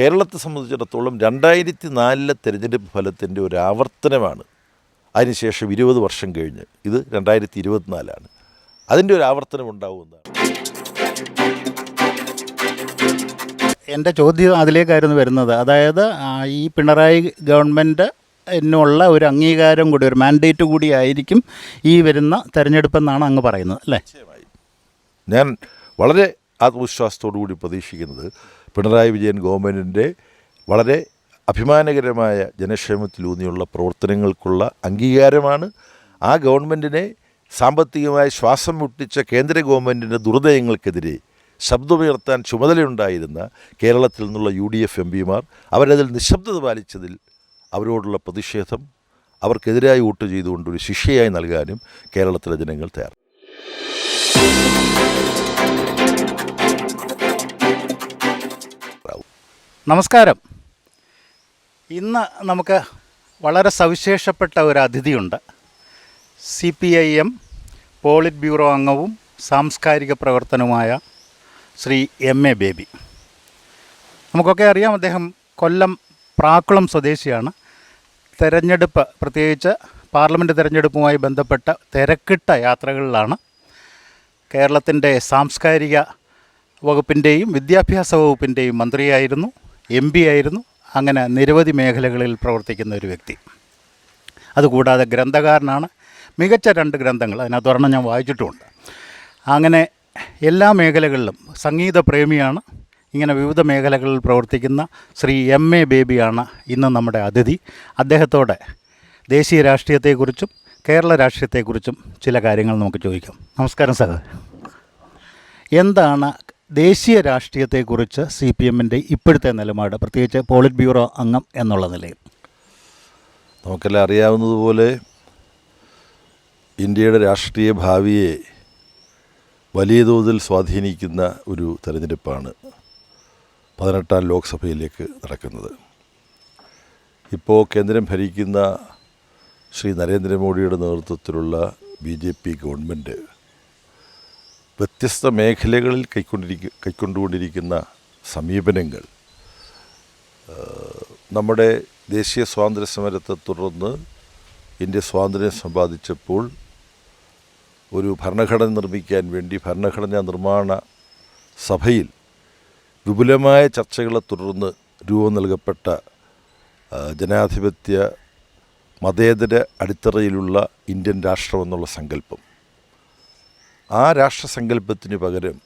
കേരളത്തെ സംബന്ധിച്ചിടത്തോളം രണ്ടായിരത്തി നാലിലെ തിരഞ്ഞെടുപ്പ് ഫലത്തിന്റെ ഒരു ആവർത്തനമാണ്. അതിനുശേഷം ഇരുപത് വർഷം കഴിഞ്ഞ്. ഇത് രണ്ടായിരത്തി ഇരുപത്തിനാലാണ് അതിന്റെ ഒരു ആവർത്തനം ഉണ്ടാവുമെന്നാണ് എന്റെ ചോദ്യം അതിലേക്കായിരുന്നു വരുന്നത്. അതായത് ആ, ഈ പിണറായി ഗവൺമെന്റ് എന്നുള്ള ഒരു അംഗീകാരം കൂടി ഒരു മാൻഡേറ്റ് കൂടി ആയിരിക്കും ഈ വരുന്ന തെരഞ്ഞെടുപ്പെന്നാണ് അങ്ങ് പറയുന്നത് അല്ലേ? ഞാൻ വളരെ ആത്മവിശ്വാസത്തോടു കൂടി പ്രതീക്ഷിക്കുന്നത് പിണറായി വിജയൻ ഗവൺമെന്റിന്റെ വളരെ അഭിമാനകരമായ ജനക്ഷേമത്തിലൂന്നിയുള്ള പ്രവർത്തനങ്ങൾക്കുള്ള അംഗീകാരമാണ്. ആ ഗവൺമെന്റിനെ സാമ്പത്തികമായി ശ്വാസം മുട്ടിച്ച കേന്ദ്ര ഗവൺമെന്റിന്റെ ദുർദയങ്ങൾക്കെതിരെ ശബ്ദമുയർത്താൻ ചുമതലയുണ്ടായിരുന്ന കേരളത്തിൽ നിന്നുള്ള യു ഡി എഫ് എം പിമാർ അവരതിൽ നിശബ്ദത പാലിച്ചതിൽ അവരോടുള്ള പ്രതിഷേധം അവർക്കെതിരായി വോട്ട് ചെയ്തുകൊണ്ട് ഒരു ശിക്ഷയായി നൽകാനും കേരളത്തിലെ ജനങ്ങൾ തയ്യാർ നമസ്കാരം. ഇന്ന് നമുക്ക് വളരെ സവിശേഷപ്പെട്ട ഒരു അതിഥിയുണ്ട്. C P I M politburo അംഗവും സാംസ്കാരിക പ്രവർത്തനവുമായ ശ്രീ എം എ ബേബി. നമുക്കൊക്കെ അറിയാം അദ്ദേഹം കൊല്ലം പ്രാക്കുളം സ്വദേശിയാണ്. തെരഞ്ഞെടുപ്പ് പ്രത്യേകിച്ച് പാർലമെന്റ് തെരഞ്ഞെടുപ്പുമായി ബന്ധപ്പെട്ട തിരക്കിട്ട യാത്രകളിലാണ് കേരളത്തിന്റെ സാംസ്കാരിക വകുപ്പിന്റെയും വിദ്യാഭ്യാസ വകുപ്പിന്റെയും മന്ത്രിയായിരുന്നു. എം പി ആയിരുന്നു. അങ്ങനെ നിരവധി മേഖലകളിൽ പ്രവർത്തിക്കുന്ന ഒരു വ്യക്തി. അതുകൂടാതെ ഗ്രന്ഥകാരനാണ്. മികച്ച രണ്ട് ഗ്രന്ഥങ്ങൾ അതിനകത്ത് ഒരെണ്ണം ഞാൻ വായിച്ചിട്ടുമുണ്ട്. അങ്ങനെ എല്ലാ മേഖലകളിലും സംഗീത പ്രേമിയാണ്. ഇങ്ങനെ വിവിധ മേഖലകളിൽ പ്രവർത്തിക്കുന്ന ശ്രീ എം എ ബേബിയാണ് ഇന്ന് നമ്മുടെ അതിഥി. അദ്ദേഹത്തോടെ ദേശീയ രാഷ്ട്രീയത്തെക്കുറിച്ചും കേരള രാഷ്ട്രീയത്തെക്കുറിച്ചും ചില കാര്യങ്ങൾ നമുക്ക് ചോദിക്കാം. നമസ്കാരം സാർ എന്താണ് ദേശീയ രാഷ്ട്രീയത്തെക്കുറിച്ച് സി പി എമ്മിന്റെ ഇപ്പോഴത്തെ നിലപാട് പ്രത്യേകിച്ച് പോളിറ്റ് ബ്യൂറോ അംഗം എന്നുള്ള നിലയിൽ? നമുക്കെല്ലാം അറിയാവുന്നതുപോലെ ഇന്ത്യയുടെ രാഷ്ട്രീയ ഭാവിയെ വലിയ തോതിൽ സ്വാധീനിക്കുന്ന ഒരു തെരഞ്ഞെടുപ്പാണ് പതിനെട്ടാം ലോക്സഭയിലേക്ക് നടക്കുന്നത്. ഇപ്പോൾ കേന്ദ്രം ഭരിക്കുന്ന ശ്രീ നരേന്ദ്രമോദിയുടെ നേതൃത്വത്തിലുള്ള ബി ജെ പി ഗവൺമെന്റ് വ്യത്യസ്ത മേഖലകളിൽ കൈക്കൊണ്ടിരിക്ക കൈക്കൊണ്ടുകൊണ്ടിരിക്കുന്ന സമീപനങ്ങൾ. നമ്മുടെ ദേശീയ സ്വാതന്ത്ര്യ സമരത്തെ തുടർന്ന് ഇന്ത്യ സ്വാതന്ത്ര്യം സമ്പാദിച്ചപ്പോൾ ഒരു ഭരണഘടന നിർമ്മിക്കാൻ വേണ്ടി ഭരണഘടനാ നിർമ്മാണ സഭയിൽ വിപുലമായ ചർച്ചകളെ തുടർന്ന് രൂപം നൽകപ്പെട്ട ജനാധിപത്യ മതേതര അടിത്തറയിലുള്ള ഇന്ത്യൻ രാഷ്ട്രമെന്നുള്ള സങ്കല്പം. ആ രാഷ്ട്രസങ്കല്പത്തിന് പകരം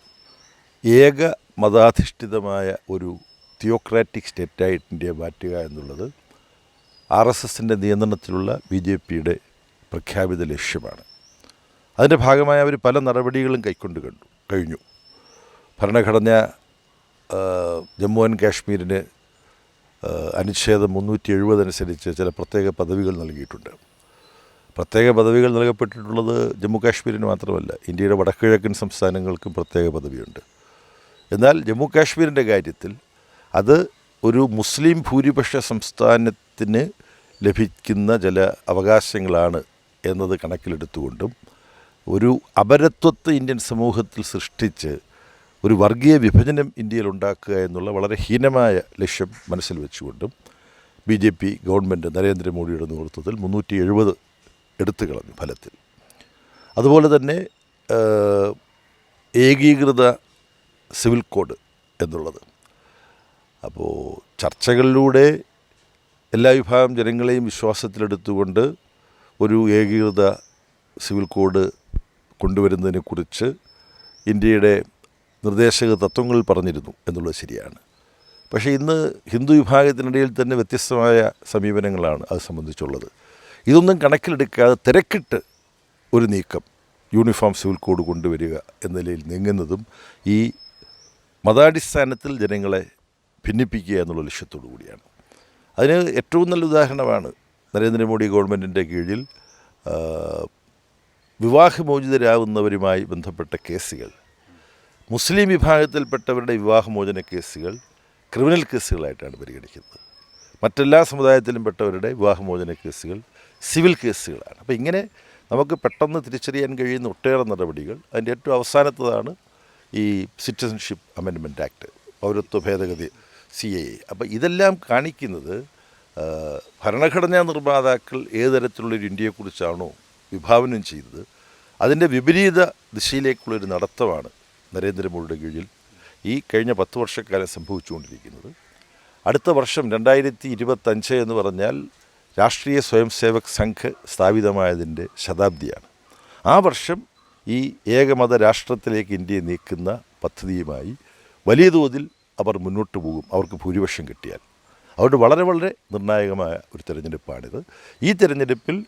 ഏക മതാധിഷ്ഠിതമായ ഒരു തിയോക്രാറ്റിക് സ്റ്റേറ്റായിട്ട് ഇന്ത്യ മാറ്റുക എന്നുള്ളത് ആർ എസ് എസിന്റെ നിയന്ത്രണത്തിലുള്ള ബി ജെ പിയുടെ പ്രഖ്യാപിത ലക്ഷ്യമാണ്. അതിന്റെ ഭാഗമായി അവർ പല നടപടികളും കൈക്കൊണ്ട് കണ്ടു കഴിഞ്ഞു. ഭരണഘടന ജമ്മു ആൻഡ് കാശ്മീരിന് അനുച്ഛേദം മുന്നൂറ്റി എഴുപതനുസരിച്ച് ചില പ്രത്യേക പദവികൾ നൽകിയിട്ടുണ്ട്. പ്രത്യേക പദവികൾ നൽകപ്പെട്ടിട്ടുള്ളത് ജമ്മു കാശ്മീരിന് മാത്രമല്ല ഇന്ത്യയുടെ വടക്കുകിഴക്കൻ സംസ്ഥാനങ്ങൾക്കും പ്രത്യേക പദവിയുണ്ട്. എന്നാൽ ജമ്മു കാശ്മീരിന്റെ കാര്യത്തിൽ അത് ഒരു മുസ്ലിം ഭൂരിപക്ഷ സംസ്ഥാനത്തിന് ലഭിക്കുന്ന ചില അവകാശങ്ങളാണ് എന്നത് കണക്കിലെടുത്തുകൊണ്ടും ഒരു അപരത്വത്തെ ഇന്ത്യൻ സമൂഹത്തിൽ സൃഷ്ടിച്ച് ഒരു വർഗീയ വിഭജനം ഇന്ത്യയിൽ ഉണ്ടാക്കുക എന്നുള്ള വളരെ ഹീനമായ ലക്ഷ്യം മനസ്സിൽ വെച്ചുകൊണ്ടും ബി ജെ പി ഗവൺമെന്റ് നരേന്ദ്രമോദിയുടെ നേതൃത്വത്തിൽ മുന്നൂറ്റി എഴുപത് എടുത്തു കളഞ്ഞു ഫലത്തിൽ. അതുപോലെ തന്നെ ഏകീകൃത സിവിൽ കോഡ് എന്നുള്ളത്. അപ്പോൾ ചർച്ചകളിലൂടെ എല്ലാ വിഭാഗം ജനങ്ങളെയും വിശ്വാസത്തിലെടുത്തുകൊണ്ട് ഒരു ഏകീകൃത സിവിൽ കോഡ് കൊണ്ടുവരുന്നതിനെക്കുറിച്ച് ഇന്ത്യയുടെ നിർദ്ദേശക തത്വങ്ങളിൽ പറഞ്ഞിരുന്നു എന്നുള്ളത് ശരിയാണ്. പക്ഷേ ഇന്ന് ഹിന്ദു വിഭാഗത്തിനിടയിൽ തന്നെ വ്യത്യസ്തമായ സമീപനങ്ങളാണ് അത് സംബന്ധിച്ചുള്ളത്. ഇതൊന്നും കണക്കിലെടുക്കാതെ തിരക്കിട്ട് ഒരു നീക്കം യൂണിഫോം സിവിൽ കോഡ് കൊണ്ടുവരിക എന്ന നിലയിൽ നീങ്ങുന്നതും ഈ മതാടിസ്ഥാനത്തിൽ ജനങ്ങളെ ഭിന്നിപ്പിക്കുക എന്നുള്ള ലക്ഷ്യത്തോടു കൂടിയാണ്. അതിന് ഏറ്റവും നല്ല ഉദാഹരണമാണ് നരേന്ദ്രമോദി ഗവൺമെന്റിന്റെ കീഴിൽ വിവാഹമോചിതരാകുന്നവരുമായി ബന്ധപ്പെട്ട കേസുകൾ മുസ്ലിം വിഭാഗത്തിൽപ്പെട്ടവരുടെ വിവാഹമോചന കേസുകൾ ക്രിമിനൽ കേസുകളായിട്ടാണ് പരിഗണിക്കുന്നത്. മറ്റെല്ലാ സമുദായത്തിലും പെട്ടവരുടെ വിവാഹമോചന കേസുകൾ സിവിൽ കേസുകളാണ്. അപ്പോൾ ഇങ്ങനെ നമുക്ക് പെട്ടെന്ന് തിരിച്ചറിയാൻ കഴിയുന്ന ഒട്ടേറെ നടപടികൾ. അതിന്റെ ഏറ്റവും അവസാനത്തതാണ് ഈ സിറ്റിസൺഷിപ്പ് അമെൻഡ്മെന്റ് ആക്ട് പൗരത്വ ഭേദഗതി സി എ അപ്പോൾ ഇതെല്ലാം കാണിക്കുന്നത് ഭരണഘടനാ നിർമ്മാതാക്കൾ ഏത് തരത്തിലുള്ളൊരു ഇന്ത്യയെക്കുറിച്ചാണോ വിഭാവനം ചെയ്തത് അതിന്റെ വിപരീത ദിശയിലേക്കുള്ളൊരു നടത്തമാണ് നരേന്ദ്രമോദിയുടെ കീഴിൽ ഈ കഴിഞ്ഞ പത്ത് വർഷക്കാലം സംഭവിച്ചുകൊണ്ടിരിക്കുന്നത്. അടുത്ത വർഷം രണ്ടായിരത്തി ഇരുപത്തഞ്ച് എന്ന് പറഞ്ഞാൽ രാഷ്ട്രീയ സ്വയം സേവക് സംഘ് സ്ഥാപിതമായതിന്റെ ശതാബ്ദിയാണ്. ആ വർഷം ഈ ഏകമത രാഷ്ട്രത്തിലേക്ക് ഇന്ത്യയെ നീക്കുന്ന പദ്ധതിയുമായി വലിയ തോതിൽ അവർ മുന്നോട്ട് പോകും. അവർക്ക് ഭൂരിപക്ഷം കിട്ടിയാൽ. അതുകൊണ്ട് വളരെ വളരെ നിർണായകമായ ഒരു തിരഞ്ഞെടുപ്പാണിത്. ഈ തിരഞ്ഞെടുപ്പിൽ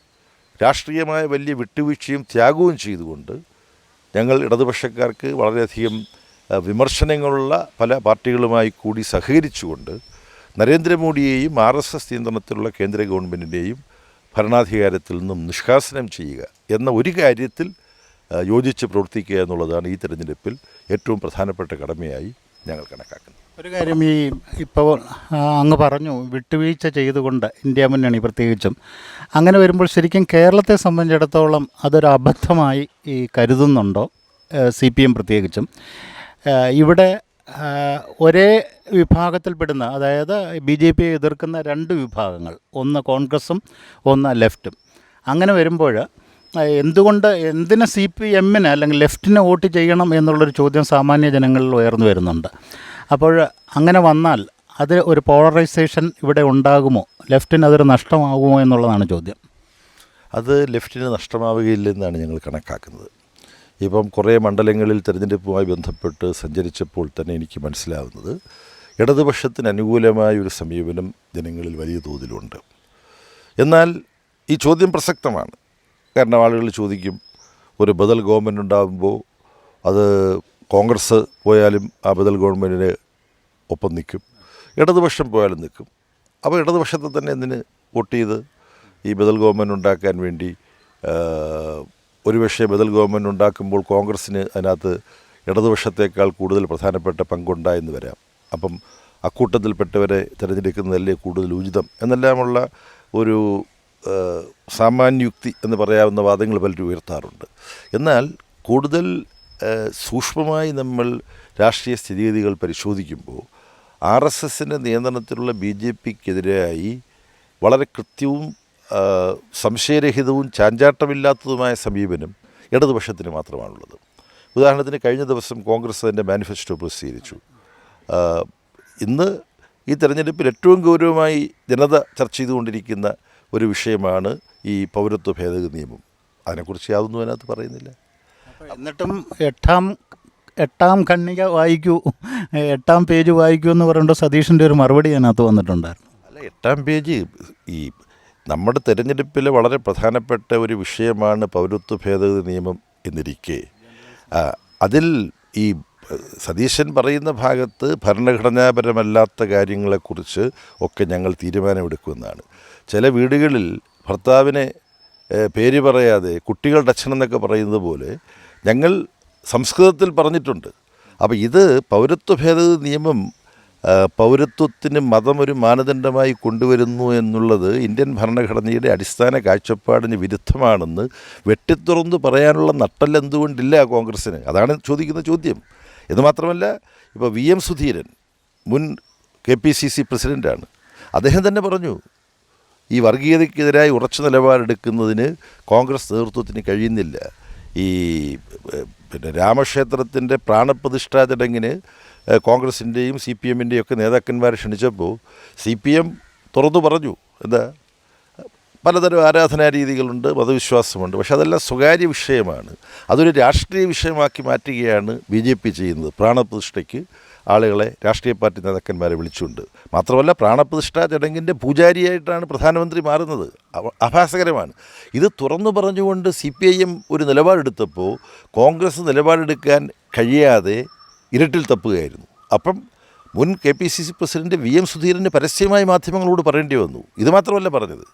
രാഷ്ട്രീയമായ വലിയ വിട്ടുവീഴ്ചയും ത്യാഗവും ചെയ്തുകൊണ്ട് ഞങ്ങൾ ഇടതുപക്ഷക്കാർക്ക് വളരെയധികം വിമർശനങ്ങളുള്ള പല പാർട്ടികളുമായി കൂടി സഹകരിച്ചുകൊണ്ട് നരേന്ദ്രമോദിയെയും ആർ എസ് എസ് നിയന്ത്രണത്തിലുള്ള കേന്ദ്ര ഗവൺമെന്റിന്റെയും ഭരണാധികാരത്തിൽ നിന്നും നിഷ്കാസനം ചെയ്യുക എന്ന ഒരു കാര്യത്തിൽ യോജിച്ച് പ്രവർത്തിക്കുക എന്നുള്ളതാണ് ഈ തെരഞ്ഞെടുപ്പിൽ ഏറ്റവും പ്രധാനപ്പെട്ട കടമയായി ഞങ്ങൾ കണക്കാക്കുന്നത്. ഒരു കാര്യം ഈ ഇപ്പോൾ അങ്ങ് പറഞ്ഞു വിട്ടുവീഴ്ച ചെയ്തുകൊണ്ട് ഇന്ത്യ മുന്നണി പ്രത്യേകിച്ചും. അങ്ങനെ വരുമ്പോൾ ശരിക്കും കേരളത്തെ സംബന്ധിച്ചിടത്തോളം അതൊരു അബദ്ധമായി ഈ കരുതുന്നുണ്ടോ? സി പി എം പ്രത്യേകിച്ചും. ഇവിടെ ഒരേ വിഭാഗത്തിൽപ്പെടുന്ന അതായത് ബി ജെ പിയെ എതിർക്കുന്ന രണ്ട് വിഭാഗങ്ങൾ ഒന്ന് കോൺഗ്രസും ഒന്ന് ലെഫ്റ്റും. അങ്ങനെ വരുമ്പോൾ എന്തുകൊണ്ട് എന്തിന് സി പി എമ്മിന് അല്ലെങ്കിൽ ലെഫ്റ്റിന് വോട്ട് ചെയ്യണം എന്നുള്ളൊരു ചോദ്യം സാമാന്യ ജനങ്ങളിൽ ഉയർന്നു വരുന്നുണ്ട്. അപ്പോൾ അങ്ങനെ വന്നാൽ അത് ഒരു പോളറൈസേഷൻ ഇവിടെ ഉണ്ടാകുമോ? ലെഫ്റ്റിന് അതൊരു നഷ്ടമാകുമോ എന്നുള്ളതാണ് ചോദ്യം. അത് ലെഫ്റ്റിന് നഷ്ടമാവുകയില്ലെന്നാണ് ഞങ്ങൾ കണക്കാക്കുന്നത്. ഇപ്പം കുറേ മണ്ഡലങ്ങളിൽ തിരഞ്ഞെടുപ്പുമായി ബന്ധപ്പെട്ട് സഞ്ചരിച്ചപ്പോൾ തന്നെ എനിക്ക് മനസ്സിലാവുന്നത് ഇടതുപക്ഷത്തിന് അനുകൂലമായ ഒരു സമീപനം ജനങ്ങളിൽ വലിയ തോതിലുണ്ട്. എന്നാൽ ഈ ചോദ്യം പ്രസക്തമാണ്. കാരണം ആളുകൾ ചോദിക്കും ഒരു ബദൽ ഗവൺമെന്റ് ഉണ്ടാകുമ്പോൾ അത് കോൺഗ്രസ് പോയാലും ആ ബദൽ ഗവൺമെന്റിന് ഒപ്പം നിൽക്കും. ഇടതുപക്ഷം പോയാലും നിൽക്കും. അപ്പോൾ ഇടതുപക്ഷത്തെ തന്നെ എന്തിന് വോട്ട് ചെയ്ത് ഈ ബദൽ ഗവൺമെന്റ് ഉണ്ടാക്കാൻ വേണ്ടി ഒരുപക്ഷെ ബദൽ ഗവൺമെന്റ് ഉണ്ടാക്കുമ്പോൾ കോൺഗ്രസ്സിന് അതിനകത്ത് ഇടതുപക്ഷത്തേക്കാൾ കൂടുതൽ പ്രധാനപ്പെട്ട പങ്കുണ്ടായെന്ന് വരാം. അപ്പം അക്കൂട്ടത്തിൽപ്പെട്ടവരെ തിരഞ്ഞെടുക്കുന്നതല്ലേ കൂടുതൽ ഉചിതം എന്നെല്ലാമുള്ള ഒരു സാമാന്യുക്തി എന്ന് പറയാവുന്ന വാദങ്ങൾ പലരും ഉയർത്താറുണ്ട്. എന്നാൽ കൂടുതൽ സൂക്ഷ്മമായി നമ്മൾ രാഷ്ട്രീയ സ്ഥിതിഗതികൾ പരിശോധിക്കുമ്പോൾ ആർ എസ് എസിന്റെ നിയന്ത്രണത്തിലുള്ള ബി ജെ പിക്കെതിരായി വളരെ കൃത്യവും സംശയരഹിതവും ചാഞ്ചാട്ടമില്ലാത്തതുമായ സമീപനം ഇടതുപക്ഷത്തിന് മാത്രമാണുള്ളത്. ഉദാഹരണത്തിന് കഴിഞ്ഞ ദിവസം കോൺഗ്രസ് അതിന്റെ മാനിഫെസ്റ്റോ പ്രസിദ്ധീകരിച്ചു. ഇന്ന് ഈ തെരഞ്ഞെടുപ്പിൽ ഏറ്റവും ഗൗരവമായി ജനത ചർച്ച ചെയ്തുകൊണ്ടിരിക്കുന്ന ഒരു വിഷയമാണ് ഈ പൗരത്വ ഭേദഗതി നിയമം. അതിനെക്കുറിച്ച് യാതൊന്നും അതിനകത്ത് പറയുന്നില്ല. എന്നിട്ടും എട്ടാം എട്ടാം ഖണ്ണിക വായിക്കൂ എട്ടാം പേജ് വായിക്കൂ എന്ന് പറയുമ്പോൾ സതീഷിന്റെ ഒരു മറുപടി അതിനകത്ത് വന്നിട്ടുണ്ടായിരുന്നു. അല്ല എട്ടാം പേജ് ഈ നമ്മുടെ തെരഞ്ഞെടുപ്പിൽ വളരെ പ്രധാനപ്പെട്ട ഒരു വിഷയമാണ് പൗരത്വ ഭേദഗതി നിയമം എന്നിരിക്കെ. അതിൽ ഈ സതീശൻ പറയുന്ന ഭാഗത്ത് ഭരണഘടനാപരമല്ലാത്ത കാര്യങ്ങളെക്കുറിച്ച് ഒക്കെ ഞങ്ങൾ തീരുമാനമെടുക്കുമെന്നാണ്. ചില വീടുകളിൽ ഭർത്താവിനെ പേര് പറയാതെ കുട്ടികളുടെ അച്ഛനെന്നൊക്കെ പറയുന്നത് പോലെ ഞങ്ങൾ സംസ്കൃതത്തിൽ പറഞ്ഞിട്ടുണ്ട്. അപ്പോൾ ഇത് പൗരത്വ ഭേദഗതി നിയമം പൗരത്വത്തിന് മതം ഒരു മാനദണ്ഡമായി കൊണ്ടുവരുന്നു എന്നുള്ളത് ഇന്ത്യൻ ഭരണഘടനയുടെ അടിസ്ഥാന കാഴ്ചപ്പാടിന് വിരുദ്ധമാണെന്ന് വെട്ടിത്തുറന്ന് പറയാനുള്ള നട്ടൽ എന്തുകൊണ്ടില്ല കോൺഗ്രസ്സിന്? അതാണ് ചോദിക്കുന്ന ചോദ്യം. എന്ന് മാത്രമല്ല ഇപ്പോൾ വി എം സുധീരൻ മുൻ കെ പി സി സി പ്രസിഡന്റാണ് അദ്ദേഹം തന്നെ പറഞ്ഞു ഈ വർഗീയതയ്ക്കെതിരായി ഉറച്ച നിലപാടെടുക്കുന്നതിന് കോൺഗ്രസ് നേതൃത്വത്തിന് കഴിയുന്നില്ല. ഈ പിന്നെ രാമക്ഷേത്രത്തിന്റെ പ്രാണപ്രതിഷ്ഠാ ചടങ്ങിന് കോൺഗ്രസിന്റെയും സി പി എമ്മിന്റെയും ഒക്കെ നേതാക്കന്മാരെ ക്ഷണിച്ചപ്പോൾ സി പി എം തുറന്നു പറഞ്ഞു. എന്താ? പലതരം ആരാധനാ രീതികളുണ്ട് മതവിശ്വാസമുണ്ട്. പക്ഷെ അതെല്ലാം സ്വകാര്യ വിഷയമാണ്. അതൊരു രാഷ്ട്രീയ വിഷയമാക്കി മാറ്റുകയാണ് ബി ജെ പി ചെയ്യുന്നത്. പ്രാണപ്രതിഷ്ഠയ്ക്ക് ആളുകളെ രാഷ്ട്രീയ പാർട്ടി നേതാക്കന്മാരെ വിളിച്ചുകൊണ്ട്. മാത്രമല്ല പ്രാണപ്രതിഷ്ഠാ ചടങ്ങിന്റെ പൂജാരിയായിട്ടാണ് പ്രധാനമന്ത്രി മാറുന്നത്. അഭാസകരമാണ്. ഇത് തുറന്നു പറഞ്ഞുകൊണ്ട് സി പി ഐ എം ഒരു നിലപാടെടുത്തപ്പോൾ കോൺഗ്രസ് നിലപാടെടുക്കാൻ കഴിയാതെ ഇരുട്ടിൽ തപ്പുകയായിരുന്നു. അപ്പം മുൻ K P C C president V M സുധീരന് പരസ്യമായി മാധ്യമങ്ങളോട് പറയേണ്ടി വന്നു. ഇത് മാത്രമല്ല പറഞ്ഞത്.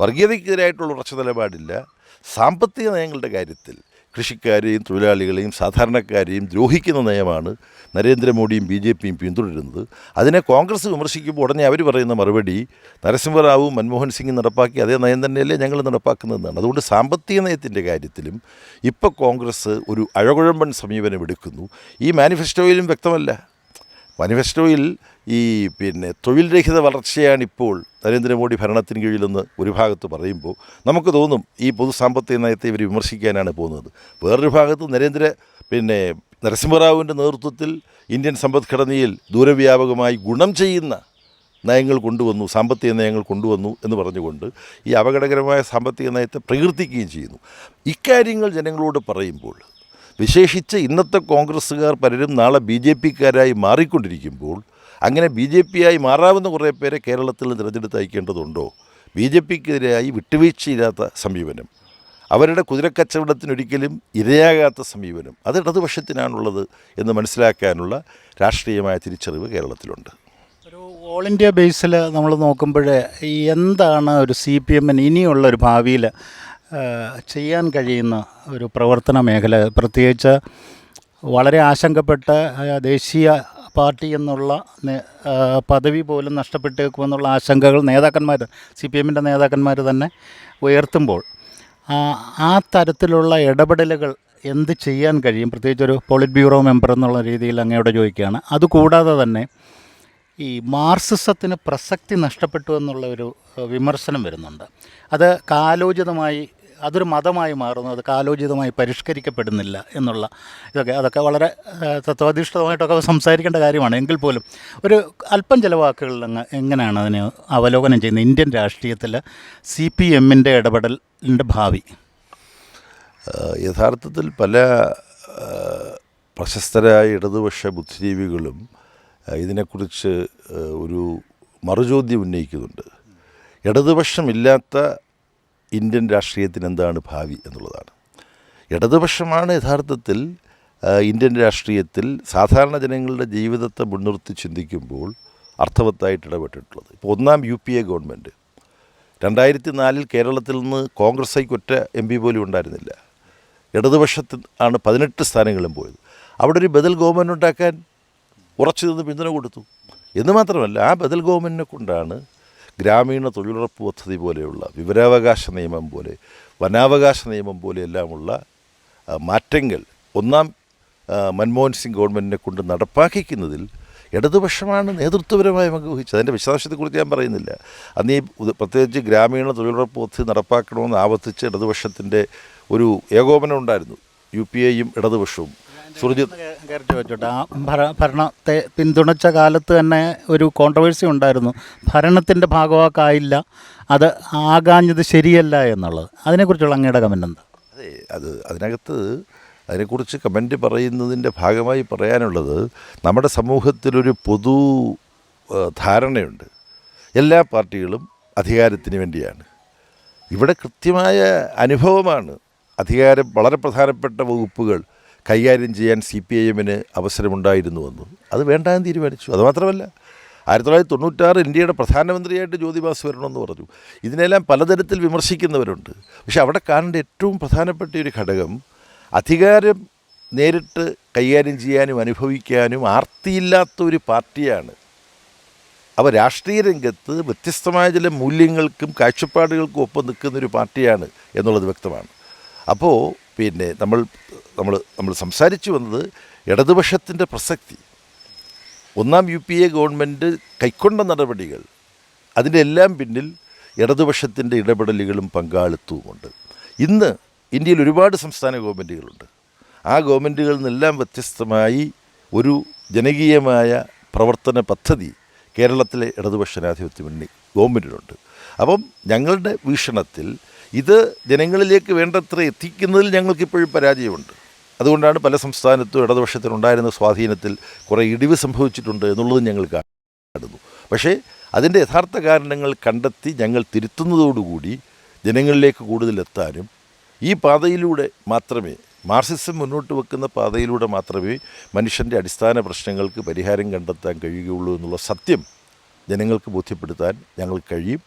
വർഗീയതയ്ക്കെതിരായിട്ടുള്ള ഉറച്ച നിലപാടില്ല. സാമ്പത്തിക നയങ്ങളുടെ കാര്യത്തിൽ കൃഷിക്കാരെയും തൊഴിലാളികളെയും സാധാരണക്കാരെയും ദ്രോഹിക്കുന്ന നയമാണ് നരേന്ദ്രമോദിയും ബി ജെ പിയും പിന്തുടരുന്നത്. അതിനെ കോൺഗ്രസ് വിമർശിക്കുമ്പോൾ ഉടനെ അവർ പറയുന്ന മറുപടി നരസിംഹറാവും മൻമോഹൻ സിംഗും നടപ്പാക്കി അതേ നയം തന്നെയല്ലേ ഞങ്ങൾ നടപ്പാക്കുന്നതെന്നാണ്. അതുകൊണ്ട് സാമ്പത്തിക നയത്തിന്റെ കാര്യത്തിലും ഇപ്പോൾ കോൺഗ്രസ് ഒരു അഴകുഴമ്പൻ സമീപനം എടുക്കുന്നു. ഈ മാനിഫെസ്റ്റോയിലും വ്യക്തമല്ല. മാനിഫെസ്റ്റോയിൽ ഈ പിന്നെ തൊഴിൽ രഹിത വളർച്ചയാണ് ഇപ്പോൾ നരേന്ദ്രമോദി ഭരണത്തിന് കീഴിലെന്ന് ഒരു ഭാഗത്ത് പറയുമ്പോൾ നമുക്ക് തോന്നും ഈ പൊതു സാമ്പത്തിക നയത്തെ ഇവർ വിമർശിക്കാനാണ് പോകുന്നത്. വേറൊരു ഭാഗത്ത് നരേന്ദ്ര പിന്നെ നരസിംഹറാവുവിന്റെ നേതൃത്വത്തിൽ ഇന്ത്യൻ സമ്പദ്ഘടനയിൽ ദൂരവ്യാപകമായി ഗുണം ചെയ്യുന്ന നയങ്ങൾ കൊണ്ടുവന്നു സാമ്പത്തിക നയങ്ങൾ കൊണ്ടുവന്നു എന്ന് പറഞ്ഞുകൊണ്ട് ഈ അപകടകരമായ സാമ്പത്തിക നയത്തെ പ്രകീർത്തിക്കുകയും ചെയ്യുന്നു. ഇക്കാര്യങ്ങൾ ജനങ്ങളോട് പറയുമ്പോൾ വിശേഷിച്ച് ഇന്നത്തെ കോൺഗ്രസ്സുകാർ പലരും നാളെ ബി ജെ പിക്കാരായി മാറിക്കൊണ്ടിരിക്കുമ്പോൾ അങ്ങനെ ബി ജെ പിയായി മാറാവുന്ന കുറേ പേരെ കേരളത്തിൽ തിരഞ്ഞെടുത്ത് അയക്കേണ്ടതുണ്ടോ? ബി ജെ പിക്കെതിരായി വിട്ടുവീഴ്ചയില്ലാത്ത സമീപനം. അവരുടെ കുതിരക്കച്ചവടത്തിനൊരിക്കലും ഇരയാകാത്ത സമീപനം. അത് ഇടതുപക്ഷത്തിനാണുള്ളത് എന്ന് മനസ്സിലാക്കാനുള്ള രാഷ്ട്രീയമായ തിരിച്ചറിവ് കേരളത്തിലുണ്ട്. ഒരു ഓൾ ഇന്ത്യ ബേസിൽ നമ്മൾ നോക്കുമ്പോൾ എന്താണ് ഒരു സി പി എമ്മിന് ഇനിയുള്ള ഒരു ഭാവിയിൽ ചെയ്യാൻ കഴിയുന്ന ഒരു പ്രവർത്തന മേഖല? പ്രത്യേകിച്ച് വളരെ ആശങ്കപ്പെട്ട ദേശീയ പാർട്ടി എന്നുള്ള പദവി പോലും നഷ്ടപ്പെട്ടേക്കുമെന്നുള്ള ആശങ്കകൾ നേതാക്കന്മാർ സി പി എമ്മിന്റെ നേതാക്കന്മാർ തന്നെ ഉയർത്തുമ്പോൾ ആ തരത്തിലുള്ള ഇടപെടലുകൾ എന്ത് ചെയ്യാൻ കഴിയും? പ്രത്യേകിച്ച് ഒരു പോളിറ്റ് ബ്യൂറോ മെമ്പർ എന്നുള്ള രീതിയിൽ അങ്ങയോട് ചോദിക്കുകയാണ്. അതുകൂടാതെ തന്നെ ഈ മാർസിസത്തിന് പ്രസക്തി നഷ്ടപ്പെട്ടു എന്നുള്ള ഒരു വിമർശനം വരുന്നുണ്ട്. അത് കാലോചിതമായി അതൊരു മതമായി മാറുന്നു അത് കാലോചിതമായി പരിഷ്കരിക്കപ്പെടുന്നില്ല എന്നുള്ള ഇതൊക്കെ അതൊക്കെ വളരെ തത്വാധിഷ്ഠിതമായിട്ടൊക്കെ സംസാരിക്കേണ്ട കാര്യമാണ്. എങ്കിൽ പോലും ഒരു അല്പം ചില വാക്കുകളിൽ അങ്ങ് എങ്ങനെയാണ് അതിനെ അവലോകനം ചെയ്യുന്നത്? ഇന്ത്യൻ രാഷ്ട്രീയത്തിൽ സി പി എമ്മിന്റെ ഇടപെടലിന്റെ ഭാവി. യഥാർത്ഥത്തിൽ പല പ്രശസ്തരായ ഇടതുപക്ഷ ബുദ്ധിജീവികളും ഇതിനെക്കുറിച്ച് ഒരു മറുചോദ്യം ഉന്നയിക്കുന്നുണ്ട്. ഇടതുപക്ഷമില്ലാത്ത ഇന്ത്യൻ രാഷ്ട്രീയത്തിന് എന്താണ് ഭാവി എന്നുള്ളതാണ്. ഇടതുപക്ഷമാണ് യഥാർത്ഥത്തിൽ ഇന്ത്യൻ രാഷ്ട്രീയത്തിൽ സാധാരണ ജനങ്ങളുടെ ജീവിതത്തെ മുൻനിർത്തി ചിന്തിക്കുമ്പോൾ അർത്ഥവത്തായിട്ട് ഇടപെട്ടിട്ടുള്ളത്. ഇപ്പോൾ ഒന്നാം യു പി എ ഗവൺമെന്റ് രണ്ടായിരത്തി നാലിൽ കേരളത്തിൽ നിന്ന് കോൺഗ്രസ് ഒറ്റ എം പി പോലും ഉണ്ടായിരുന്നില്ല. ഇടതുപക്ഷത്തിൽ ആണ് പതിനെട്ട് സ്ഥാനങ്ങളും പോയത്. അവിടെ ഒരു ബദൽ ഗവൺമെന്റ് ഉണ്ടാക്കാൻ ഉറച്ചു നിന്ന് പിന്തുണ കൊടുത്തു. എന്ന് മാത്രമല്ല ആ ബദൽ ഗവൺമെന്റിനെ കൊണ്ടാണ് ഗ്രാമീണ തൊഴിലുറപ്പ് പദ്ധതി പോലെയുള്ള വിവരാവകാശ നിയമം പോലെ വനാവകാശ നിയമം പോലെയെല്ലാമുള്ള മാറ്റങ്ങൾ ഒന്നാം മൻമോഹൻ സിംഗ് ഗവൺമെന്റിനെ കൊണ്ട് നടപ്പാക്കിക്കുന്നതിൽ ഇടതുപക്ഷമാണ് നേതൃത്വപരമായി വഹിച്ചത്. അതിന്റെ വിശദാംശത്തെക്കുറിച്ച് ഞാൻ പറയുന്നില്ല. അന്ന് ഈ പ്രത്യേകിച്ച് ഗ്രാമീണ തൊഴിലുറപ്പ് പദ്ധതി നടപ്പാക്കണമെന്ന് ആവർത്തിച്ച് ഇടതുപക്ഷത്തിന്റെ ഒരു ഏകോപനം ഉണ്ടായിരുന്നു. യു പി എയും ഇടതുപക്ഷവും. സുർജിത് കയറി ചോദിച്ചോട്ടെ ആ ഭര ഭരണത്തെ പിന്തുണച്ച കാലത്ത് തന്നെ ഒരു കോൺട്രവേഴ്സി ഉണ്ടായിരുന്നു. ഭരണത്തിന്റെ ഭാഗവാക്കായില്ല. അത് ആകാഞ്ഞത് ശരിയല്ല എന്നുള്ളത്. അതിനെക്കുറിച്ചുള്ള അങ്ങയുടെ കമന്റ് എന്താ? അതെ അത് അതിനകത്ത് അതിനെക്കുറിച്ച് കമന്റ് പറയുന്നതിന്റെ ഭാഗമായി പറയാനുള്ളത് നമ്മുടെ സമൂഹത്തിലൊരു പൊതു ധാരണയുണ്ട്. എല്ലാ പാർട്ടികളും അധികാരത്തിന് വേണ്ടിയാണ്. ഇവിടെ കൃത്യമായ അനുഭവമാണ് അധികാരം വളരെ പ്രധാനപ്പെട്ട വകുപ്പുകൾ കൈകാര്യം ചെയ്യാൻ സി പി ഐ എമ്മിന് അവസരമുണ്ടായിരുന്നുവെന്ന്. അത് വേണ്ട എന്ന് തീരുമാനിച്ചു. അതുമാത്രമല്ല ആയിരത്തി തൊള്ളായിരത്തി തൊണ്ണൂറ്റാറ് ഇന്ത്യയുടെ പ്രധാനമന്ത്രിയായിട്ട് ജ്യോതിബാസ് വരണമെന്ന് പറഞ്ഞു. ഇതിനെല്ലാം പലതരത്തിൽ വിമർശിക്കുന്നവരുണ്ട്. പക്ഷേ അവിടെ കാണേണ്ട ഏറ്റവും പ്രധാനപ്പെട്ട ഒരു ഘടകം അധികാരം നേരിട്ട് കൈകാര്യം ചെയ്യാനും അനുഭവിക്കാനും ആർത്തിയില്ലാത്ത ഒരു പാർട്ടിയാണ്. അവ രാഷ്ട്രീയ രംഗത്ത് വ്യത്യസ്തമായ ചില മൂല്യങ്ങൾക്കും കാഴ്ചപ്പാടുകൾക്കും ഒപ്പം നിൽക്കുന്ന ഒരു പാർട്ടിയാണ് എന്നുള്ളത് വ്യക്തമാണ്. അപ്പോൾ പിന്നെ നമ്മൾ നമ്മൾ നമ്മൾ സംസാരിച്ചു വന്നത് ഇടതുപക്ഷത്തിന്റെ പ്രസക്തി. ഒന്നാം യു പി എ ഗവൺമെന്റ് കൈക്കൊണ്ട നടപടികൾ. അതിന്റെ എല്ലാം പിന്നിൽ ഇടതുപക്ഷത്തിന്റെ ഇടപെടലുകളും പങ്കാളിത്തവുമുണ്ട്. ഇന്ന് ഇന്ത്യയിൽ ഒരുപാട് സംസ്ഥാന ഗവൺമെന്റുകളുണ്ട്. ആ ഗവൺമെന്റുകളിൽ നിന്നെല്ലാം വ്യത്യസ്തമായി ഒരു ജനകീയമായ പ്രവർത്തന പദ്ധതി കേരളത്തിലെ ഇടതുപക്ഷ ജനാധിപത്യ മുന്നണി ഗവൺമെന്റിനുണ്ട്. അപ്പം ഞങ്ങളുടെ വീക്ഷണത്തിൽ ഇത് ജനങ്ങളിലേക്ക് വേണ്ടത്ര എത്തിക്കുന്നതിൽ ഞങ്ങൾക്കിപ്പോഴും പരാജയമുണ്ട്. അതുകൊണ്ടാണ് പല സംസ്ഥാനത്തും ഇടതുപക്ഷത്തിനുണ്ടായിരുന്ന സ്വാധീനത്തിൽ കുറേ ഇടിവ് സംഭവിച്ചിട്ടുണ്ട് എന്നുള്ളതും ഞങ്ങൾ കാണുന്നു. പക്ഷേ അതിന്റെ യഥാർത്ഥ കാരണങ്ങൾ കണ്ടെത്തി ഞങ്ങൾ തിരുത്തുന്നതോടുകൂടി ജനങ്ങളിലേക്ക് കൂടുതലെത്താനും ഈ പാതയിലൂടെ മാത്രമേ മാർസിസം മുന്നോട്ട് വെക്കുന്ന പാതയിലൂടെ മാത്രമേ മനുഷ്യന്റെ അടിസ്ഥാന പ്രശ്നങ്ങൾക്ക് പരിഹാരം കണ്ടെത്താൻ കഴിയുകയുള്ളൂ എന്നുള്ള സത്യം ജനങ്ങൾക്ക് ബോധ്യപ്പെടുത്താൻ ഞങ്ങൾക്ക് കഴിയും.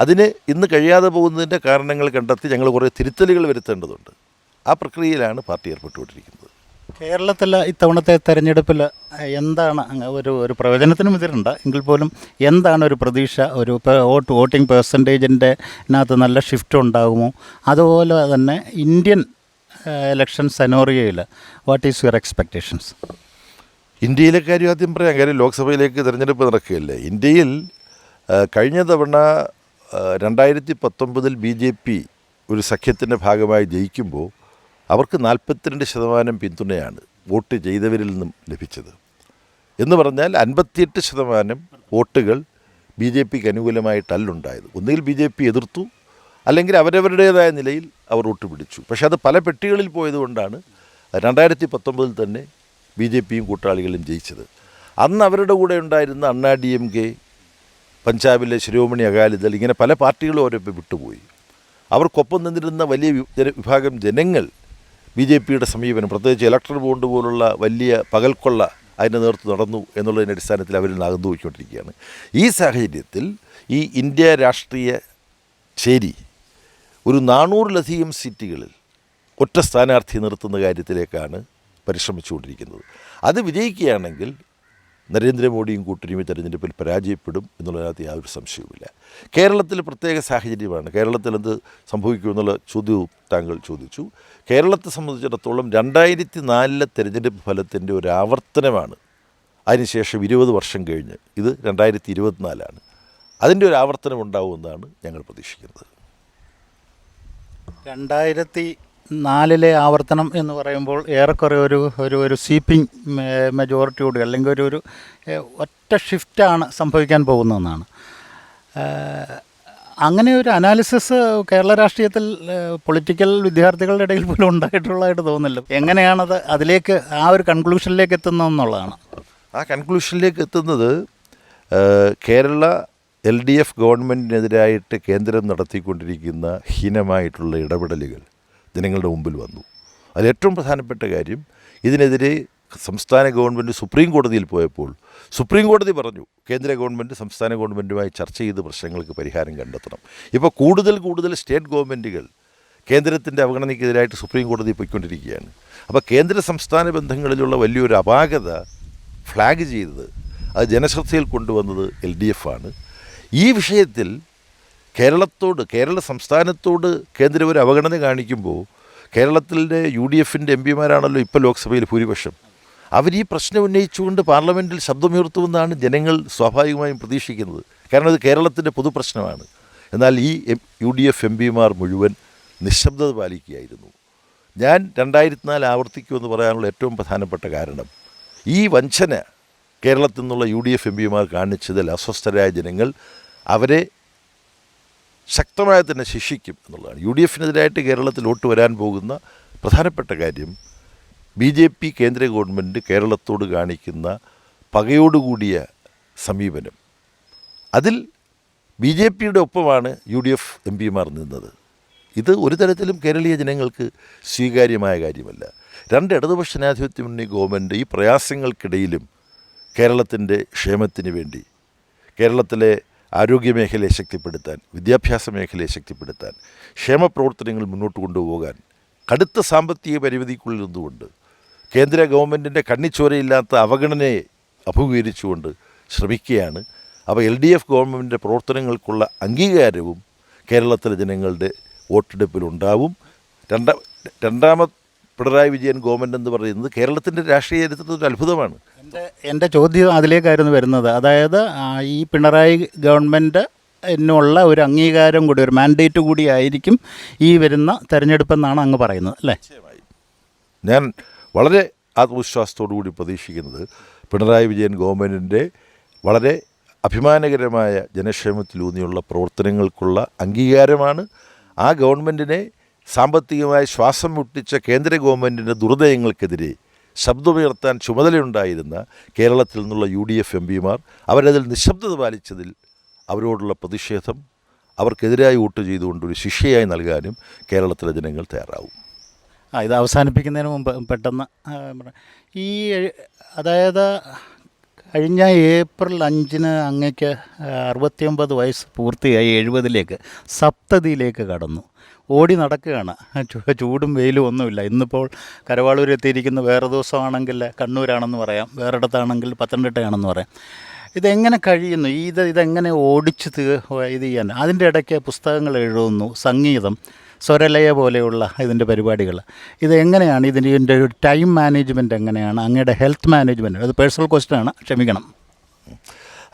അതിന് ഇന്ന് കഴിയാതെ പോകുന്നതിന്റെ കാരണങ്ങൾ കണ്ടെത്തി ഞങ്ങൾ കുറേ തിരുത്തലുകൾ വരുത്തേണ്ടതുണ്ട്. ആ പ്രക്രിയയിലാണ് പാർട്ടി ഏർപ്പെട്ടുകൊണ്ടിരിക്കുന്നത്. കേരളത്തിൽ ഇത്തവണത്തെ തെരഞ്ഞെടുപ്പിൽ എന്താണ് ഒരു ഒരു പ്രവചനത്തിനും ഇതിലുണ്ട്. എങ്കിൽ പോലും എന്താണ് ഒരു പ്രതീക്ഷ? ഒരു വോട്ട് വോട്ടിംഗ് പെർസെന്റേജിന്റെ അതിനകത്ത് നല്ല ഷിഫ്റ്റ് ഉണ്ടാകുമോ? അതുപോലെ തന്നെ ഇന്ത്യൻ ഇലക്ഷൻ സെനോറിയയിൽ വാട്ട് ഈസ് യുവർ എക്സ്പെക്റ്റേഷൻസ് ഇന്ത്യയിലെ കാര്യം ആദ്യം പറയാം. കാര്യം ലോക്സഭയിലേക്ക് തിരഞ്ഞെടുപ്പ് നടക്കുകയല്ലേ? ഇന്ത്യയിൽ കഴിഞ്ഞ തവണ രണ്ടായിരത്തി പത്തൊമ്പതിൽ ബി ജെ പി ഒരു സഖ്യത്തിന്റെ ഭാഗമായി ജയിക്കുമ്പോൾ അവർക്ക് നാൽപ്പത്തിരണ്ട് ശതമാനം പിന്തുണയാണ് വോട്ട് ചെയ്തവരിൽ നിന്നും ലഭിച്ചത്. എന്ന് പറഞ്ഞാൽ അൻപത്തിയെട്ട് ശതമാനം വോട്ടുകൾ ബി ജെ പിക്ക് അനുകൂലമായിട്ടല്ലുണ്ടായത് ഒന്നുകിൽ ബി ജെ പി എതിർത്തു അല്ലെങ്കിൽ അവരവരുടേതായ നിലയിൽ അവർ വോട്ട് പിടിച്ചു. പക്ഷേ അത് പല പെട്ടികളിൽ പോയതുകൊണ്ടാണ് രണ്ടായിരത്തി പത്തൊമ്പതിൽ തന്നെ ബി ജെ പിയും കൂട്ടാളികളും ജയിച്ചത്. അന്ന് അവരുടെ കൂടെ ഉണ്ടായിരുന്ന അണ്ണാ ഡി എം കെ പഞ്ചാബിലെ ശിരോമണി അകാലിദൾ ഇങ്ങനെ പല പാർട്ടികളും അവരെ വിട്ടുപോയി. അവർക്കൊപ്പം നിന്നിരുന്ന വലിയ വിഭാഗം ജനങ്ങൾ ബി ജെ പിയുടെ സമീപനം പ്രത്യേകിച്ച് ഇലക്ട്രൽ ബോണ്ട് പോലുള്ള വലിയ പകൽക്കൊള്ള അതിന്റെ നേതൃത്വം നടന്നു എന്നുള്ളതിന്റെ അടിസ്ഥാനത്തിൽ അവരിൽ നിന്ന് അകന്നു പോയിക്കൊണ്ടിരിക്കുകയാണ്. ഈ സാഹചര്യത്തിൽ ഈ ഇന്ത്യ രാഷ്ട്രീയ ശരി ഒരു നാനൂറിലധികം സീറ്റുകളിൽ ഒറ്റ സ്ഥാനാർത്ഥി നിർത്തുന്ന കാര്യത്തിലേക്കാണ് പരിശ്രമിച്ചുകൊണ്ടിരിക്കുന്നത്. അത് വിജയിക്കുകയാണെങ്കിൽ നരേന്ദ്രമോദിയും കൂട്ടരും ഈ തെരഞ്ഞെടുപ്പിൽ പരാജയപ്പെടും എന്നുള്ളതിനകത്ത് യാതൊരു സംശയവുമില്ല. കേരളത്തിൽ പ്രത്യേക സാഹചര്യമാണ്. കേരളത്തിൽ എന്ത് സംഭവിക്കുമെന്നുള്ള ചോദ്യവും താങ്കൾ ചോദിച്ചു. കേരളത്തെ സംബന്ധിച്ചിടത്തോളം രണ്ടായിരത്തി നാലിലെ തെരഞ്ഞെടുപ്പ് ഫലത്തിന്റെ ഒരു ആവർത്തനമാണ്. അതിനുശേഷം ഇരുപത് വർഷം കഴിഞ്ഞ് ഇത് രണ്ടായിരത്തി ഇരുപത്തിനാലാണ് അതിന്റെ ഒരു ആവർത്തനം ഉണ്ടാവുമെന്നാണ് ഞങ്ങൾ പ്രതീക്ഷിക്കുന്നത്. രണ്ടായിരത്തി നാലിലെ ആവർത്തനം എന്ന് പറയുമ്പോൾ ഏറെക്കുറെ ഒരു ഒരു ഒരു സ്വീപ്പിംഗ് മെജോറിറ്റിയോട് അല്ലെങ്കിൽ ഒരു ഒരു ഒറ്റ ഷിഫ്റ്റാണ് സംഭവിക്കാൻ പോകുന്നതെന്നാണ്. അങ്ങനെ ഒരു അനാലിസിസ് കേരള രാഷ്ട്രീയത്തിൽ പൊളിറ്റിക്കൽ വിദ്യാർത്ഥികളുടെ ഇടയിൽ പോലും ഉണ്ടായിട്ടുള്ളതായിട്ട് തോന്നുന്നില്ല. എങ്ങനെയാണത് അതിലേക്ക് ആ ഒരു കൺക്ലൂഷനിലേക്ക് എത്തുന്നതെന്നുള്ളതാണ് ആ കൺക്ലൂഷനിലേക്ക് എത്തുന്നത് കേരള എൽ ഡി എഫ് ഗവൺമെന്റിനെതിരായിട്ട് കേന്ദ്രം നടത്തിക്കൊണ്ടിരിക്കുന്ന ഹീനമായിട്ടുള്ള ഇടപെടലുകൾ. ജനങ്ങളുടെ മുമ്പിൽ വന്നു. അതിലേറ്റവും പ്രധാനപ്പെട്ട കാര്യം ഇതിനെതിരെ സംസ്ഥാന ഗവൺമെന്റ് സുപ്രീം കോടതിയിൽ പോയപ്പോൾ സുപ്രീം കോടതി പറഞ്ഞു കേന്ദ്ര ഗവൺമെന്റ് സംസ്ഥാന ഗവൺമെന്റുമായി ചർച്ച ചെയ്ത് പ്രശ്നങ്ങൾക്ക് പരിഹാരം കണ്ടെത്തണം. ഇപ്പോൾ കൂടുതൽ കൂടുതൽ സ്റ്റേറ്റ് ഗവൺമെന്റുകൾ കേന്ദ്രത്തിന്റെ അവഗണനയ്ക്കെതിരായിട്ട് സുപ്രീം കോടതി പോയിക്കൊണ്ടിരിക്കുകയാണ്. അപ്പോൾ കേന്ദ്ര സംസ്ഥാന ബന്ധങ്ങളിലുള്ള വലിയൊരു അപാകത ഫ്ലാഗ് ചെയ്തത് അത് ജനശ്രദ്ധയിൽ കൊണ്ടുവന്നത് എൽ ഡി എഫ് ആണ്. ഈ വിഷയത്തിൽ കേരളത്തോട് കേരള സംസ്ഥാനത്തോട് കേന്ദ്രം ഒരു അവഗണന കാണിക്കുമ്പോൾ കേരളത്തിലെ യു ഡി എഫിന്റെ എം പിമാരാണല്ലോ ഇപ്പോൾ ലോക്സഭയിൽ ഭൂരിപക്ഷം. അവർ ഈ പ്രശ്നം ഉന്നയിച്ചുകൊണ്ട് പാർലമെന്റിൽ ശബ്ദമുയർത്തുമെന്നാണ് ജനങ്ങൾ സ്വാഭാവികമായും പ്രതീക്ഷിക്കുന്നത്. കാരണം ഇത് കേരളത്തിന്റെ പൊതുപ്രശ്നമാണ്. എന്നാൽ ഈ യു ഡി എഫ് എം പിമാർ മുഴുവൻ നിശബ്ദത പാലിക്കുകയായിരുന്നു. ഞാൻ രണ്ടായിരത്തി നാല് ആവർത്തിക്കുമെന്ന് പറയാനുള്ള ഏറ്റവും പ്രധാനപ്പെട്ട കാരണം ഈ വഞ്ചന കേരളത്തിൽ നിന്നുള്ള യു ഡി എഫ് എം പിമാർ കാണിച്ചതിൽ അസ്വസ്ഥരായ ജനങ്ങൾ അവരെ ശക്തമായി തന്നെ ശിക്ഷിക്കും എന്നുള്ളതാണ്. യു ഡി എഫിനെതിരായിട്ട് കേരളത്തിലോട്ട് വരാൻ പോകുന്ന പ്രധാനപ്പെട്ട കാര്യം ബി ജെ പി കേന്ദ്ര ഗവൺമെന്റ് കേരളത്തോട് കാണിക്കുന്ന പകയോടുകൂടിയ സമീപനം. അതിൽ ബി ജെ പിയുടെ ഒപ്പമാണ് യു ഡി എഫ് എം പിമാർ നിന്നത്. ഇത് ഒരു തരത്തിലും കേരളീയ ജനങ്ങൾക്ക് സ്വീകാര്യമായ കാര്യമല്ല. രണ്ട് ഇടതുപക്ഷ ജനാധിപത്യ മുന്നണി ഗവൺമെന്റ് ഈ പ്രയാസങ്ങൾക്കിടയിലും കേരളത്തിന്റെ ക്ഷേമത്തിന് വേണ്ടി കേരളത്തിലെ ആരോഗ്യ മേഖലയെ ശക്തിപ്പെടുത്താൻ വിദ്യാഭ്യാസ മേഖലയെ ശക്തിപ്പെടുത്താൻ ക്ഷേമ പ്രവർത്തനങ്ങൾ മുന്നോട്ട് കൊണ്ടുപോകാൻ കടുത്ത സാമ്പത്തിക പരിമിതിക്കുള്ളിൽ നിന്നുകൊണ്ട് കേന്ദ്ര ഗവൺമെന്റിന്റെ കണ്ണിച്ചോരയില്ലാത്ത അവഗണനയെ അഭിമുഖീകരിച്ചുകൊണ്ട് ശ്രമിക്കുകയാണ്. അപ്പോൾ എൽ ഡി എഫ് ഗവൺമെന്റിന്റെ പ്രവർത്തനങ്ങൾക്കുള്ള അംഗീകാരവും കേരളത്തിലെ ജനങ്ങളുടെ വോട്ടെടുപ്പിലുണ്ടാവും. രണ്ടാ രണ്ടാമത് പിണറായി വിജയൻ ഗവൺമെന്റ് എന്ന് പറയുന്നത് കേരളത്തിന്റെ രാഷ്ട്രീയ ചരിത്രത്തിൽ ഒരു അത്ഭുതമാണ്. എന്റെ എന്റെ ചോദ്യം അതിലേക്കായിരുന്നു വരുന്നത്. അതായത് ഈ പിണറായി ഗവൺമെന്റ് എന്നുള്ള ഒരു അംഗീകാരം കൂടി ഒരു മാൻഡേറ്റ് കൂടി ആയിരിക്കും ഈ വരുന്ന തെരഞ്ഞെടുപ്പെന്നാണ് അങ്ങ് പറയുന്നത് അല്ലേ? ഞാൻ വളരെ ആത്മവിശ്വാസത്തോടു കൂടി പ്രതീക്ഷിക്കുന്നത് പിണറായി വിജയൻ ഗവൺമെന്റിന്റെ വളരെ അഭിമാനകരമായ ജനക്ഷേമത്തിലൂന്നിയുള്ള പ്രവർത്തനങ്ങൾക്കുള്ള അംഗീകാരമാണ് ആ ഗവൺമെന്റിനെ സാമ്പത്തികമായി ശ്വാസം മുട്ടിച്ച കേന്ദ്ര ഗവൺമെന്റിന്റെ ദുർദയങ്ങൾക്കെതിരെ ശബ്ദമുയർത്താൻ ചുമതലയുണ്ടായിരുന്ന കേരളത്തിൽ നിന്നുള്ള യു ഡി എഫ് എം പിമാർ അവരതിൽ നിശബ്ദത പാലിച്ചതിൽ അവരോടുള്ള പ്രതിഷേധം അവർക്കെതിരായി വോട്ട് ചെയ്തുകൊണ്ട് ഒരു ശിക്ഷയായി നൽകാനും കേരളത്തിലെ ജനങ്ങൾ തയ്യാറാവും. ആ ഇത് അവസാനിപ്പിക്കുന്നതിന് മുമ്പ് പെട്ടെന്ന് ഈ അതായത് കഴിഞ്ഞ ഏപ്രിൽ അഞ്ചിന് അങ്ങേക്ക് അറുപത്തിയൊമ്പത് വയസ്സ് പൂർത്തിയായി എഴുപതിലേക്ക് സപ്തതിയിലേക്ക് കടന്നു. ഓടി നടക്കുകയാണ്. ചൂടും വെയിലും ഒന്നുമില്ല. ഇന്നിപ്പോൾ കരവാളൂർ എത്തിയിരിക്കുന്ന വേറെ ദിവസമാണെങ്കിൽ കണ്ണൂരാണെന്ന് പറയാം. വേറിടത്താണെങ്കിൽ പത്തനംതിട്ടയാണെന്ന് പറയാം. ഇതെങ്ങനെ കഴിയുന്നു? ഇത് ഇതെങ്ങനെ ഓടിച്ച് തീ ഇത് ചെയ്യാൻ? അതിന്റെ ഇടയ്ക്ക് പുസ്തകങ്ങൾ എഴുതുന്നു. സംഗീതം സ്വരലയ പോലെയുള്ള ഇതിന്റെ പരിപാടികൾ. ഇത് എങ്ങനെയാണ് ഇതിന്റെ ഇതിന്റെ ഒരു ടൈം മാനേജ്മെന്റ് എങ്ങനെയാണ്? അങ്ങയുടെ ഹെൽത്ത് മാനേജ്മെന്റ് അത് പേഴ്സണൽ ക്വസ്റ്റ്യൻ ആണ്. ക്ഷമിക്കണം.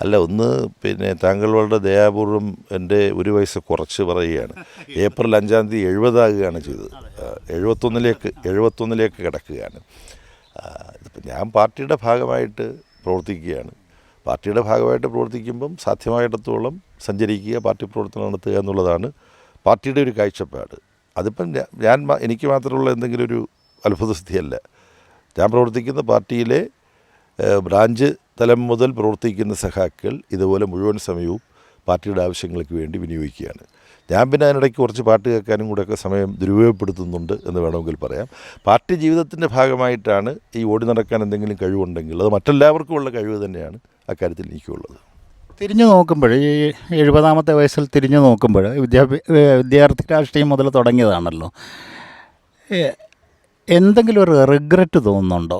അല്ല ഒന്ന് പിന്നെ താങ്കളുടെ ദയാപൂർവം ദയാപൂർവം എന്റെ ഒരു വയസ്സ് കുറച്ച് പറയുകയാണ്. ഏപ്രിൽ അഞ്ചാം തീയതി എഴുപതാകുകയാണ് ചെയ്തത്. എഴുപത്തൊന്നിലേക്ക് എഴുപത്തൊന്നിലേക്ക് കിടക്കുകയാണ്. ഇതിപ്പോൾ ഞാൻ പാർട്ടിയുടെ ഭാഗമായിട്ട് പ്രവർത്തിക്കുകയാണ്. പാർട്ടിയുടെ ഭാഗമായിട്ട് പ്രവർത്തിക്കുമ്പം സാധ്യമായിടത്തോളം സഞ്ചരിക്കുക പാർട്ടി പ്രവർത്തനം നടത്തുക എന്നുള്ളതാണ് പാർട്ടിയുടെ ഒരു കാഴ്ചപ്പാട്. അതിപ്പം ഞാൻ എനിക്ക് മാത്രമുള്ള എന്തെങ്കിലും ഒരു അത്ഭുതസ്ഥിതിയല്ല. ഞാൻ പ്രവർത്തിക്കുന്ന പാർട്ടിയിലെ ബ്രാഞ്ച് തലം മുതൽ പ്രവർത്തിക്കുന്ന സഖാക്കൾ ഇതുപോലെ മുഴുവൻ സമയവും പാർട്ടിയുടെ ആവശ്യങ്ങൾക്ക് വേണ്ടി വിനിയോഗിക്കുകയാണ്. ഞാൻ പിന്നെ അതിനിടയ്ക്ക് കുറച്ച് പാട്ട് കേൾക്കാനും കൂടെയൊക്കെ സമയം ദുരുപയോഗപ്പെടുത്തുന്നുണ്ട് എന്ന് വേണമെങ്കിൽ പറയാം. പാർട്ടി ജീവിതത്തിന്റെ ഭാഗമായിട്ടാണ് ഈ ഓടി നടക്കാൻ എന്തെങ്കിലും കഴിവുണ്ടെങ്കിൽ അത് മറ്റെല്ലാവർക്കും ഉള്ള കഴിവ് തന്നെയാണ് അക്കാര്യത്തിൽ എനിക്കുള്ളത്. തിരിഞ്ഞു നോക്കുമ്പോൾ ഈ എഴുപതാമത്തെ വയസ്സിൽ തിരിഞ്ഞു നോക്കുമ്പോൾ വിദ്യാർത്ഥി രാഷ്ട്രീയം മുതൽ തുടങ്ങിയതാണല്ലോ. എന്തെങ്കിലും ഒരു റിഗ്രറ്റ് തോന്നുന്നുണ്ടോ?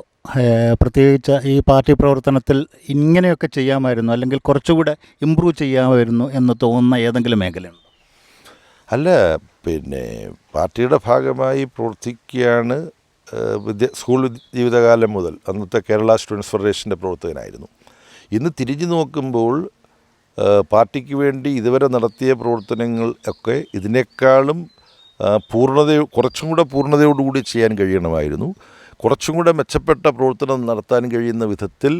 പ്രത്യേകിച്ച് ഈ പാർട്ടി പ്രവർത്തനത്തിൽ ഇങ്ങനെയൊക്കെ ചെയ്യാമായിരുന്നു അല്ലെങ്കിൽ കുറച്ചുകൂടെ ഇമ്പ്രൂവ് ചെയ്യാമായിരുന്നു എന്ന് തോന്നുന്ന ഏതെങ്കിലും മേഖലയുണ്ടോ? അല്ല പിന്നെ പാർട്ടിയുടെ ഭാഗമായി പ്രവർത്തിക്കുകയാണ് വിദ്യ സ്കൂൾ ജീവിതകാലം മുതൽ അന്നത്തെ കേരള സ്റ്റുഡൻസ് ഫെഡറേഷന്റെ പ്രവർത്തകനായിരുന്നു. ഇന്ന് തിരിഞ്ഞു നോക്കുമ്പോൾ പാർട്ടിക്ക് വേണ്ടി ഇതുവരെ നടത്തിയ പ്രവർത്തനങ്ങൾ ഒക്കെ ഇതിനേക്കാളും പൂർണത കുറച്ചും കൂടെ പൂർണതയോടുകൂടി ചെയ്യാൻ കഴിയണമായിരുന്നു. കുറച്ചും കൂടെ മെച്ചപ്പെട്ട പ്രവർത്തനം നടത്താൻ കഴിയുന്ന വിധത്തിൽ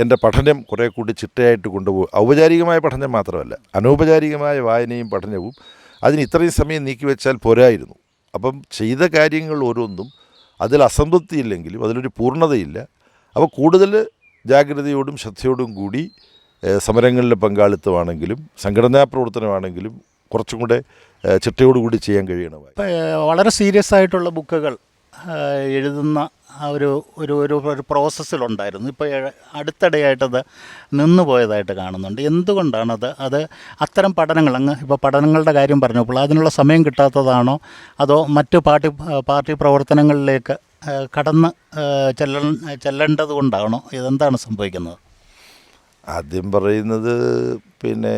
എന്റെ പഠനം കുറേ കൂടി ചിട്ടയായിട്ട് കൊണ്ടുപോകും. ഔപചാരികമായ പഠനം മാത്രമല്ല അനൗപചാരികമായ വായനയും പഠനവും അതിന് ഇത്രയും സമയം നീക്കിവെച്ചാൽ പോരായിരുന്നു. അപ്പം ചെയ്ത കാര്യങ്ങൾ ഓരോന്നും അതിൽ അസംതൃപ്തിയില്ലെങ്കിലും അതിലൊരു പൂർണതയില്ല. അപ്പോൾ കൂടുതൽ ജാഗ്രതയോടും ശ്രദ്ധയോടും കൂടി സമരങ്ങളിലെ പങ്കാളിത്തമാണെങ്കിലും സംഘടനാ പ്രവർത്തനമാണെങ്കിലും കുറച്ചും കൂടെ ചിട്ടയോടുകൂടി ചെയ്യാൻ കഴിയണമായി വളരെ സീരിയസ് ആയിട്ടുള്ള ബുക്കുകൾ എഴുതുന്ന ആ ഒരു ഒരു ഒരു ഒരു പ്രോസസ്സിലുണ്ടായിരുന്നു ഇപ്പോൾ അടുത്തിടെയായിട്ടത് നിന്നു പോയതായിട്ട് കാണുന്നുണ്ട്. എന്തുകൊണ്ടാണത്? അത് അത്തരം പഠനങ്ങൾ അങ്ങ് ഇപ്പോൾ പഠനങ്ങളുടെ കാര്യം പറഞ്ഞപ്പോൾ അതിനുള്ള സമയം കിട്ടാത്തതാണോ? അതോ മറ്റു പാർട്ടി പാർട്ടി പ്രവർത്തനങ്ങളിലേക്ക് കടന്ന് ചെല്ല ചെല്ലേണ്ടത് കൊണ്ടാണോ? ഇതെന്താണ് സംഭവിക്കുന്നത്? ആദ്യം പറയുന്നത് പിന്നെ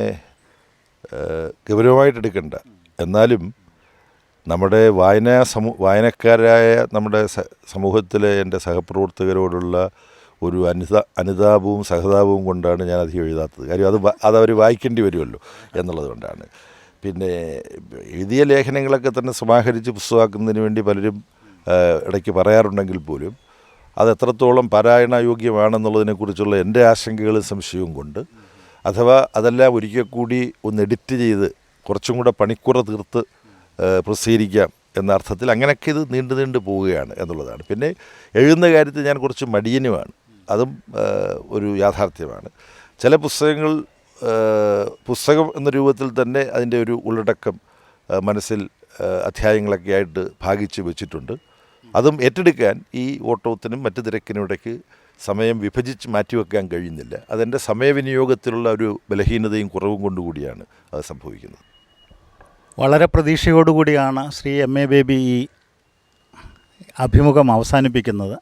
ഗൗരവമായിട്ട് എടുക്കണ്ട എന്നാലും നമ്മുടെ വായനാ സമൂ വായനക്കാരായ നമ്മുടെ സമൂഹത്തിലെ എന്റെ സഹപ്രവർത്തകരോടുള്ള ഒരു അനുത അനുതാപവും സഹതാപവും കൊണ്ടാണ് ഞാൻ അധികം എഴുതാത്തത്. കാര്യം അത് അത് അതവർ വായിക്കേണ്ടി വരുമല്ലോ എന്നുള്ളത് കൊണ്ടാണ്. പിന്നെ എഴുതിയ ലേഖനങ്ങളൊക്കെ തന്നെ സമാഹരിച്ച് പുസ്തകമാക്കുന്നതിന് വേണ്ടി പലരും ഇടയ്ക്ക് പറയാറുണ്ടെങ്കിൽ പോലും അത് എത്രത്തോളം പാരായണയോഗ്യമാണെന്നുള്ളതിനെക്കുറിച്ചുള്ള എന്റെ ആശങ്കകളും സംശയവും കൊണ്ട് അഥവാ അതെല്ലാം ഒരിക്കൽ കൂടി ഒന്ന് എഡിറ്റ് ചെയ്ത് കുറച്ചും കൂടെ പണിക്കുറ തീർത്ത് പ്രസിദ്ധീകരിക്കാം എന്ന അർത്ഥത്തിൽ അങ്ങനെയൊക്കെ ഇത് നീണ്ടു നീണ്ടു പോവുകയാണ് എന്നുള്ളതാണ്. പിന്നെ എഴുതുന്ന കാര്യത്തിൽ ഞാൻ കുറച്ച് മടിയനുമാണ്. അതും ഒരു യാഥാർത്ഥ്യമാണ്. ചില പുസ്തകങ്ങൾ പുസ്തകം എന്ന രൂപത്തിൽ തന്നെ അതിന്റെ ഒരു ഉള്ളടക്കം മനസ്സിൽ അധ്യായങ്ങളൊക്കെ ആയിട്ട് ഭാഗിച്ച് വെച്ചിട്ടുണ്ട്. അതും ഏറ്റെടുക്കാൻ ഈ ഓട്ടത്തിനും മറ്റു തിരക്കിനും ഇടയ്ക്ക് സമയം വിഭജിച്ച് മാറ്റിവെക്കാൻ കഴിയുന്നില്ല. അതെന്റെ സമയവിനിയോഗത്തിലുള്ള ഒരു ബലഹീനതയും കുറവും കൊണ്ടുകൂടിയാണ് അത് സംഭവിക്കുന്നത്. വളരെ പ്രതീക്ഷയോടുകൂടിയാണ് ശ്രീ എം എ ബേബി ഈ അഭിമുഖം അവസാനിപ്പിക്കുന്നത്.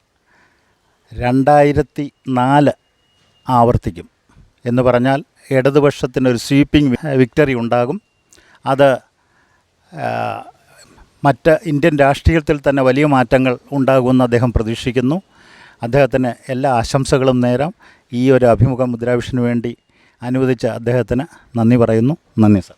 രണ്ടായിരത്തി നാല് ആവർത്തിക്കും എന്ന് പറഞ്ഞാൽ ഇടതുപക്ഷത്തിനൊരു സ്വീപ്പിംഗ് വിക്ടറി ഉണ്ടാകും. അത് മറ്റ് ഇന്ത്യൻ രാഷ്ട്രീയത്തിൽ തന്നെ വലിയ മാറ്റങ്ങൾ ഉണ്ടാകുമെന്ന് അദ്ദേഹം പ്രതീക്ഷിക്കുന്നു. അദ്ദേഹത്തിന് എല്ലാ ആശംസകളും നേരാം. ഈ ഒരു അഭിമുഖം മുദ്രാവിഷന് വേണ്ടി അനുവദിച്ച അദ്ദേഹത്തിന് നന്ദി പറയുന്നു. നന്ദി സർ.